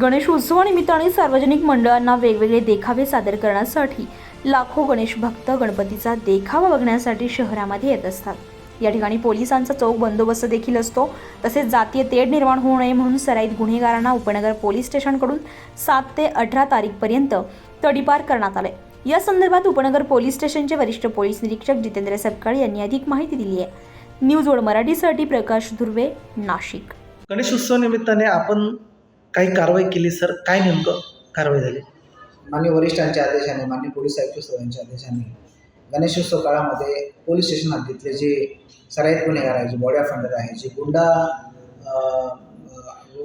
गणेशोत्सवानिमित्ताने सार्वजनिक मंडळांना वेगवेगळे देखावे सादर करण्यासाठी लाखो गणेश भक्त गणपतीचा देखावा बघण्यासाठी शहरामध्ये येत असतात. या ठिकाणी पोलिसांचा चौक बंदोबस्त देखील असतो. तसेच जातीय तेढ निर्माण होऊ नये म्हणून सराईत गुन्हेगारांना उपनगर पोलीस स्टेशनकडून सात ते अठरा तारीखपर्यंत तडीपार करण्यात आले. या संदर्भात उपनगर पोलीस स्टेशनचे वरिष्ठ पोलीस निरीक्षक जितेंद्र सपकाळ यांनी अधिक माहिती दिली आहे. न्यूज वर्ड मराठीसाठी प्रकाश धुर्वे नाशिक. गणेशोत्सव निमित्ताने आपण काही कारवाई केली सर? काय नेमकं कारवाई झाली? मान्य वरिष्ठांच्या आदेशाने मान्य पोलीस आयुक्त साहेबांच्या आदेशाने गणेशोत्सव काळामध्ये पोलीस स्टेशन हद्दीतले जे सराईत गुन्हेगार आहेत जे बॉडी ऑफेंडर आहेत जे गुंडा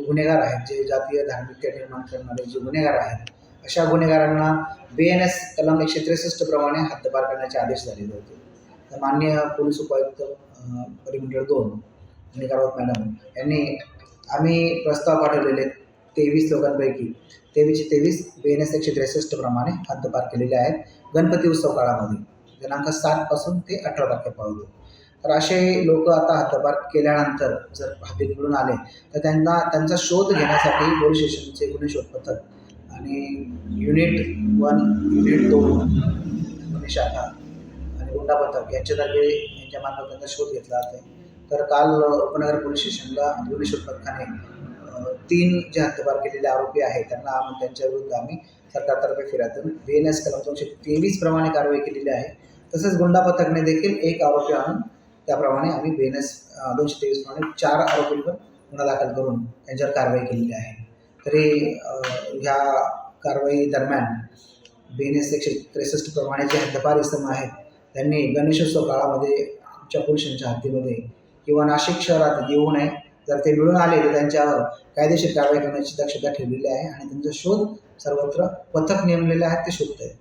गुन्हेगार आहेत जे जातीय धार्मिकता निर्माण करणारे जे गुन्हेगार आहेत अशा गुन्हेगारांना बी एन एस कलम एकशे त्रेसष्ट प्रमाणे हद्दपार करण्याचे आदेश झालेले होते. तर मान्य पोलीस उपायुक्त परिमंडळ दोन आणि मॅडम यांनी आम्ही प्रस्ताव पाठवलेले तेवीस लोकांपैकी तेवीसशे तेवीस बी एन एस एकशे त्रेसष्ट प्रमाणे हद्दपार केलेले आहेत गणपती उत्सव काळामध्ये. दिनांक सातपासून ते अठरा तारखेपर्यंत तर असे लोक आता हद्दपार केल्यानंतर जर हद्दीकडून आले तर त्यांना त्यांचा शोध घेण्यासाठी पोलीस स्टेशनचे गुन्हे शोध पथक आणि युनिट वन युनिट दोन गुन्हे शाखा आणि गुंडा पथक यांच्यातर्फे यांच्या मार्फत त्यांचा शोध घेतला जाते तर काल उपनगर पोलीस स्टेशनला गुन्हे शोध पथकाने तीन जे हद्दपार केलेले आरोपी आहेत त्यांना आम्ही त्यांच्या विरुद्ध आम्ही सरकारतर्फे फिर्यातून बी एन एस कलम दोनशे तेवीस प्रमाणे कारवाई केलेली आहे. तसंच गुंडा पथकने देखील एक आरोपी आणून त्याप्रमाणे आम्ही बी एन एस दोनशे तेवीस प्रमाणे चार आरोपींवर गुन्हा दाखल करून त्यांच्यावर कारवाई केलेली आहे. तरी ह्या कारवाई दरम्यान बी एन एस एकशे त्रेसष्ट प्रमाणे जे हद्दपार इसम आहेत त्यांनी गणेशोत्सव काळामध्ये आमच्या पोलिसांच्या हद्दीमध्ये किंवा नाशिक शहरात येऊ नये जर ते मिळून आले तर त्यांच्यावर कायदेशीर कारवाई करण्याची दक्षता ठेवलेली आहे आणि त्यांचा शोध सर्वत्र पथक नेमलेले आहेत ते शोधत आहेत